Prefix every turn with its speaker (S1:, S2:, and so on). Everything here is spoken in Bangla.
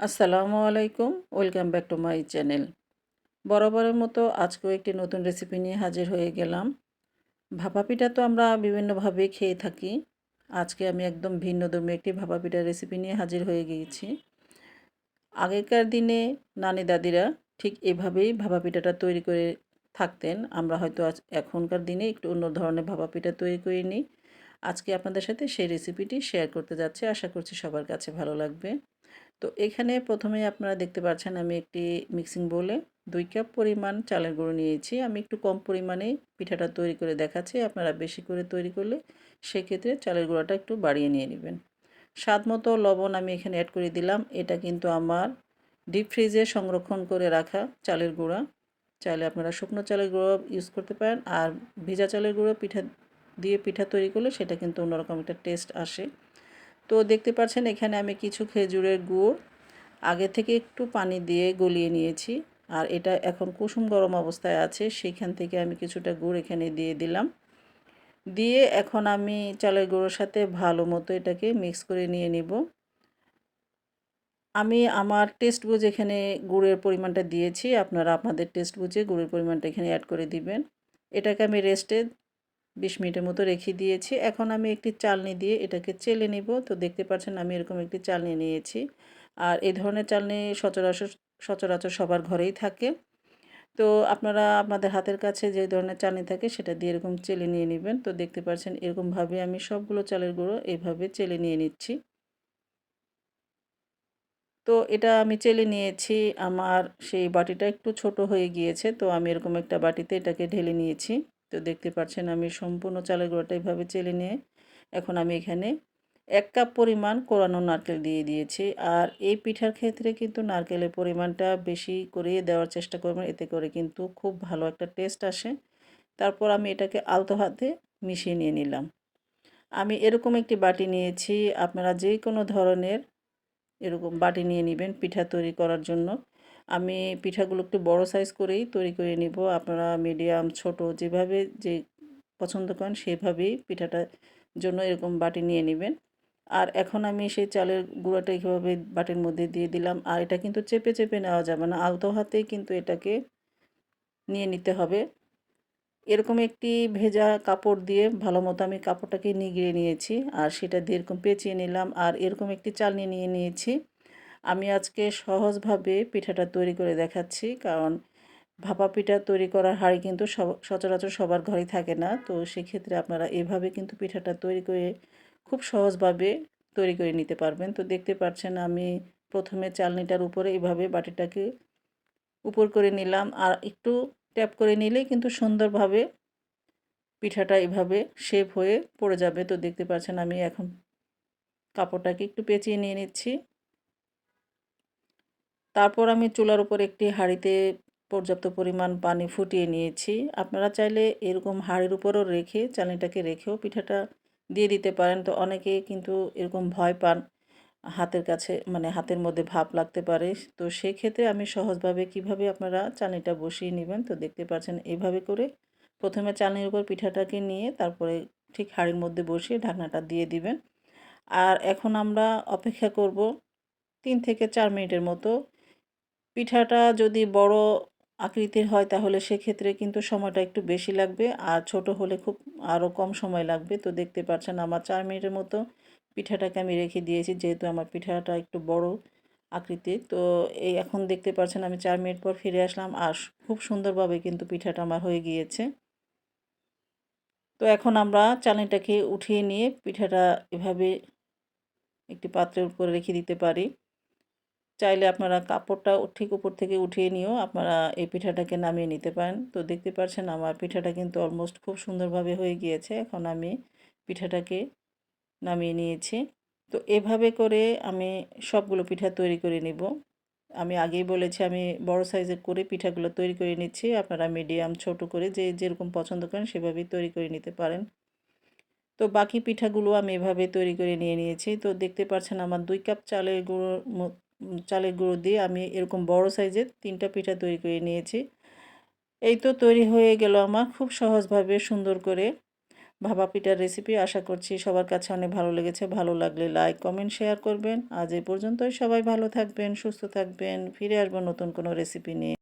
S1: আসসালামু আলাইকুম, welcome back to my channel. বরাবরের মতো আজকেও একটি নতুন রেসিপি নিয়ে হাজির হয়ে গেলাম। ভাপা পিঠা তো আমরা বিভিন্নভাবে খেয়ে থাকি। আজকে আমি একদম ভিন্ন ধর্মী একটি ভাপা পিঠার রেসিপি নিয়ে হাজির হয়ে গিয়েছি। আগেকার দিনে নানি দাদিরা ঠিক এভাবেই ভাপা পিঠাটা তৈরি করে থাকতেন। আমরা হয়তো আজ এখনকার দিনে একটু অন্য ধরনের ভাপা পিঠা তৈরি করে নিই আজকে আপনাদের সাথে সেই রেসিপিটি শেয়ার করতে যাচ্ছি। আশা করছি সবার কাছে ভালো লাগবে। তো এখানে প্রথমে আপনারা দেখতে পাচ্ছেন আমি একটি মিক্সিং বলে দুই কাপ পরিমাণ চালের গুঁড়ো নিয়েছি। আমি একটু কম পরিমাণে পিঠাটা তৈরি করে দেখাচ্ছি। আপনারা বেশি করে তৈরি করলে সেক্ষেত্রে চালের গুঁড়োটা একটু বাড়িয়ে নিয়ে নেবেন। স্বাদ মতো লবণ আমি এখানে অ্যাড করে দিলাম। এটা কিন্তু আমার ডিপ ফ্রিজে সংরক্ষণ করে রাখা চালের গুঁড়া। চাইলে আপনারা শুকনো চালের গুঁড়ো ইউজ করতে পারেন। আর ভিজা চালের গুঁড়ো পিঠা দিয়ে পিঠা তৈরি করলে সেটা কিন্তু অন্যরকম একটা টেস্ট আসে। তো দেখতে পাচ্ছেন এখানে আমি কিছু খেজুরের গুড়, আগে থেকে একটু পানি দিয়ে গলিয়ে নিয়েছি, আর এটা এখন কুসুম গরম অবস্থায় আছে, সেখান থেকে আমি কিছুটা গুড় এখানে দিয়ে দিলাম। দিয়ে এখন আমি চালের গুঁড়োর সাথে ভালো মতো এটাকে মিক্স করে নিয়ে নিব। আমি আমার টেস্ট বুঝে এখানে গুড়ের পরিমাণটা দিয়েছি, আপনারা আপনাদের টেস্ট বুঝে গুড়ের পরিমাণটা এখানে অ্যাড করে দিবেন। এটাকে আমি রেস্টে বিশ মিনিটের মতো রেখে দিয়েছি। এখন আমি একটি চালনি দিয়ে এটাকে চেলে নিব। তো দেখতে পাচ্ছেন আমি এরকম একটি চালনি নিয়েছি। আর এই ধরনের চালনি সচরাচর সচরাচর সবার ঘরেই থাকে। তো আপনারা আপনাদের হাতের কাছে যে ধরনের চালনি থাকে সেটা দিয়ে এরকম চেলে নিয়ে নেবেন। তো দেখতে পাচ্ছেন এরকমভাবে আমি সবগুলো চালের গুঁড়ো এইভাবে চেলে নিয়ে নিচ্ছি। তো এটা আমি চেলে নিয়েছি। আমার সেই বাটিটা একটু ছোট হয়ে গিয়েছে। তো আমি এরকম একটা বাটিতে এটাকে ঢেলে নিয়েছি। তো দেখতে পাচ্ছেন আমি সম্পূর্ণ চালের গুঁড়োটা এইভাবে চেলে নিয়ে এখন আমি এখানে এক কাপ পরিমাণ কোরানো নারকেল দিয়ে দিয়েছি। আর এই পিঠার ক্ষেত্রে কিন্তু নারকেলের পরিমাণটা বেশি করে দেওয়ার চেষ্টা করবেন, এতে করে কিন্তু খুব ভালো একটা টেস্ট আসে। তারপর আমি এটাকে আলতো হাতে মিশিয়ে নিয়ে নিলাম। আমি এরকম একটি বাটি নিয়েছি, আপনারা যে কোনো ধরনের এরকম বাটি নিয়ে নেবেন পিঠা তৈরি করার জন্য। আমি পিঠাগুলো একটু বড় সাইজ করেই তৈরি করে নিব। আপনারা মিডিয়াম ছোট, যেভাবে যে পছন্দ করেন সেভাবেই পিঠাটার জন্য এরকম বাটি নিয়ে নেবেন। আর এখন আমি সেই চালের গুঁড়োটা এইভাবে বাটির মধ্যে দিয়ে দিলাম। আর এটা কিন্তু চেপে চেপে নেওয়া যাবে না, আলতো হাতেই কিন্তু এটাকে নিয়ে নিতে হবে। এরকম একটি ভেজা কাপড় দিয়ে ভালো মতো আমি কাপড়টাকে নিগড়ে নিয়েছি। আর সেটা দিয়ে এরকম পেঁচিয়ে নিলাম। আর এরকম একটি চালনি নিয়ে নিয়েছি। আমি আজকে সহজভাবে পিঠাটা তৈরি করে দেখাচ্ছি, কারণ ভাপা পিঠা তৈরি করার হাঁড়ি কিন্তু সচরাচর সবার ঘরেই থাকে না। তো সেক্ষেত্রে আপনারা এভাবে কিন্তু পিঠাটা তৈরি করে খুব সহজভাবে তৈরি করে নিতে পারবেন। তো দেখতে পাচ্ছেন আমি প্রথমে চালনিটার উপরে এভাবে বাটিটাকে উপর করে নিলাম। আর একটু ট্যাপ করে নিলেই কিন্তু সুন্দরভাবে পিঠাটা এভাবে শেপ হয়ে পড়ে যাবে। তো দেখতে পাচ্ছেন আমি এখন কাপড়টাকে একটু পেঁচিয়ে নিয়ে নিচ্ছি। তারপর আমি চুলার উপর একটি হাঁড়িতে পর্যাপ্ত পরিমাণ পানি ফুটিয়ে নিয়েছি। আপনারা চাইলে এরকম হাঁড়ির উপরও রেখে চালনিটাকে রেখেও পিঠাটা দিয়ে দিতে পারেন। তো অনেকে কিন্তু এরকম ভয় পান, হাতের কাছে মানে হাতের মধ্যে ভাপ লাগতে পারে। তো সেক্ষেত্রে আমি সহজভাবে কীভাবে আপনারা চালনিটা বসিয়ে নেবেন, তো দেখতে পাচ্ছেন এইভাবে করে প্রথমে চালনির উপর পিঠাটাকে নিয়ে তারপরে ঠিক হাঁড়ির মধ্যে বসিয়ে ঢাকনাটা দিয়ে দিবেন। আর এখন আমরা অপেক্ষা করব তিন থেকে চার মিনিটের মতো। পিঠাটা যদি বড় আকৃতির হয় তাহলে সেক্ষেত্রে কিন্তু সময়টা একটু বেশি লাগবে। আর ছোট হলে খুব আরও কম সময় লাগবে। তো দেখতে পাচ্ছেন আমার চার মিনিটের মতো পিঠাটাকে আমি রেখে দিয়েছি, যেহেতু আমার পিঠাটা একটু বড় আকৃতির। তো এই এখন দেখতে পাচ্ছেন আমি চার মিনিট পর ফিরে আসলাম আর খুব সুন্দরভাবে কিন্তু পিঠাটা আমার হয়ে গিয়েছে। তো এখন আমরা চালনিটাকে উঠিয়ে নিয়ে পিঠাটা এভাবে একটি পাত্রের উপরে রেখে দিতে পারি। চাইলে আপনারা কাপড়টা ঠিক উপর থেকে উঠিয়ে নিয়েও আপনারা এই পিঠাটাকে নামিয়ে নিতে পারেন। তো দেখতে পাচ্ছেন আমার পিঠাটা কিন্তু অলমোস্ট খুব সুন্দরভাবে হয়ে গিয়েছে। এখন আমি পিঠাটাকে নামিয়ে নিয়েছি। তো এভাবে করে আমি সবগুলো পিঠা তৈরি করে নিব। আমি আগেই বলেছি, আমি বড় সাইজের করে পিঠাগুলো তৈরি করে নিচ্ছি। আপনারা মিডিয়াম ছোট করে যে যেরকম পছন্দ করেন সেভাবেই তৈরি করে নিতে পারেন। তো বাকি পিঠাগুলো আমি এভাবে তৈরি করে নিয়ে নিয়েছি। তো দেখতে পাচ্ছেন আমার দুই কাপ চালের গুঁড়ো চালের গুঁড়ো দিয়ে আমি এরকম বড় সাইজের তিনটা পিঠা তৈরি করে নিয়েছি। এই তো তৈরি হয়ে গেল আমার খুব সহজভাবে সুন্দর করে ভাবা পিঠার রেসিপি আশা করছি সবার কাছে অনেক ভালো লেগেছে। ভালো লাগলে লাইক কমেন্ট শেয়ার করবেন। আজ এই পর্যন্তই। সবাই ভালো থাকবেন, সুস্থ থাকবেন। ফিরে আসব নতুন কোনো রেসিপি নিয়ে।